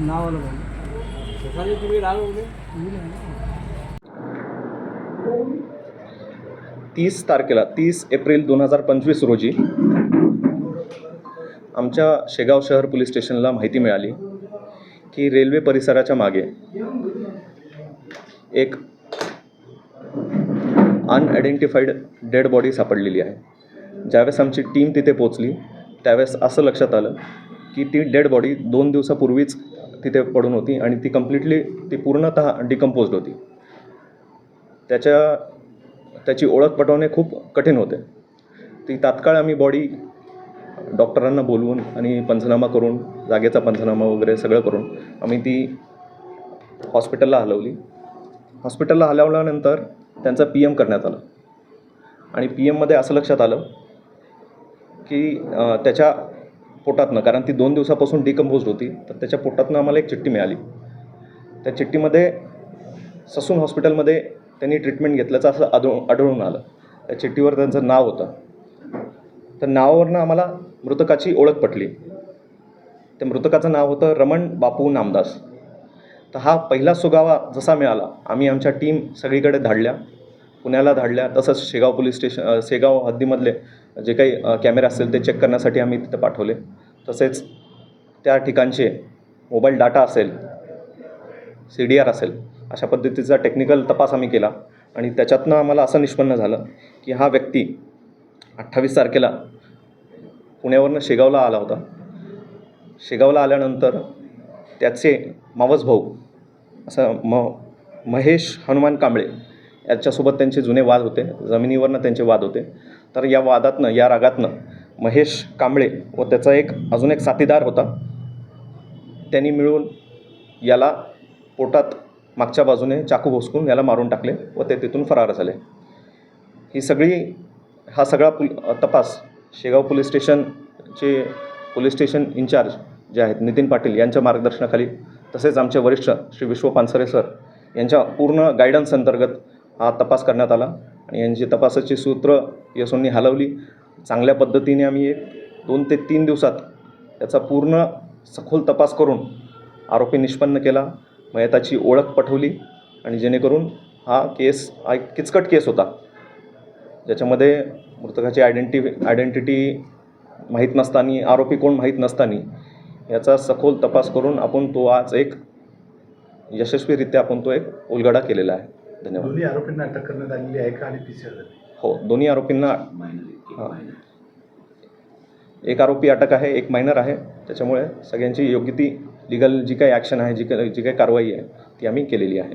नावाला तीस तारखेला तीस एप्रिल दोन हजार पंचवीस रोजी आमच्या शेगाव शहर पोलीस स्टेशनला माहिती मिळाली की रेल्वे परिसराच्या मागे एक अनआयडेंटिफाईड डेड बॉडी सापडलेली आहे. ज्यावेळेस आमची टीम तिथे पोचली त्यावेळेस असं लक्षात आलं की ती डेड बॉडी दोन दिवसापूर्वीच तिथे पडून होती आणि ती कम्प्लिटली ती पूर्णतः डिकम्पोज्ड होती. त्याच्या त्याची ओळख पटवणे खूप कठीण होते. ती तात्काळ आम्ही बॉडी डॉक्टरांना बोलवून आणि पंचनामा करून जागेचा पंचनामा वगैरे सगळं करून आम्ही ती हॉस्पिटलला हलवली. हॉस्पिटलला हलवल्यानंतर त्यांचं पी एम करण्यात आलं. आणि पी एममध्ये असं लक्षात आलं की त्याच्या पोटातनं कारण ती दोन दिवसापासून डिकम्पोज होती तर त्याच्या पोटातनं आम्हाला एक चिठ्ठी मिळाली. त्या चिठ्ठीमध्ये ससून हॉस्पिटलमध्ये त्यांनी ट्रीटमेंट घेतल्याचं असं आढळून आढळून आलं. त्या चिठ्ठीवर त्यांचं नाव होतं. तर नावावरनं आम्हाला मृतकाची ओळख पटली. त्या मृतकाचं नाव होतं रमण बापू नामदास. तर हा पहिला सुगावा जसा मिळाला आम्ही आमच्या टीम सगळीकडे धाडल्या. पुण्याला धाडल्या तसंच शेगाव पोलीस स्टेशन शेगाव हद्दीमधले जे काही कॅमेरा कॅमेरे असतील ते चेक करण्यासाठी आम्ही तिथं पाठवले. तसेच त्या ठिकाणचे मोबाईल डाटा असेल सी डी आर असेल अशा पद्धतीचा टेक्निकल तपास आम्ही केला आणि त्याच्यातनं आम्हाला असं निष्पन्न झालं की हा व्यक्ती अठ्ठावीस तारखेला पुण्यावरनं शेगावला आला होता. शेगावला आल्यानंतर त्याचे मावस भाऊ असं म महेश हनुमान कांबळे याच्यासोबत त्यांचे जुने वाद होते जमिनीवरनं त्यांचे वाद होते. तर या वादातनं या रागातनं महेश कांबळे व त्याचा एक अजून एक साथीदार होता. त्यांनी मिळून याला पोटात मागच्या बाजूने चाकू भोसकून याला मारून टाकले व ते तिथून फरार झाले. ही सगळी हा सगळा पुल तपास शेगाव पोलीस स्टेशनचे पोलीस स्टेशन इन्चार्ज जे आहेत नितीन पाटील यांच्या मार्गदर्शनाखाली तसेच आमचे वरिष्ठ श्री विश्व पानसरे सर यांच्या पूर्ण गायडन्स अंतर्गत हा तपास करण्यात आला आणि यांची तपासाची सूत्र यसोंनी हलवली. चांगल्या पद्धतीने आम्ही एक दोन ते तीन दिवसात याचा पूर्ण सखोल तपास करून आरोपी निष्पन्न केला. मयताची ओळख पटवली आणि जेणेकरून हा केस हा एक किचकट केस होता. ज्याच्यामध्ये मृतकाची आयडेंटि आयडेंटिटी माहीत नसताना आरोपी कोण माहीत नसताना याचा सखोल तपास करून आपण तो आज एक यशस्वीरित्या आपण तो एक उलगडा केलेला आहे. धन्यवाद. दोन्ही आरोपींना अटक करण्यात आलेली आहे का आणि हो दोन्ही आरोपींना. एक आरोपी अटक आहे एक मायनर आहे. त्याच्यामुळे सगळ्यांची योग्य ती लिगल जी काही ॲक्शन आहे जी काही जी काही कारवाई आहे ती आम्ही केलेली आहे.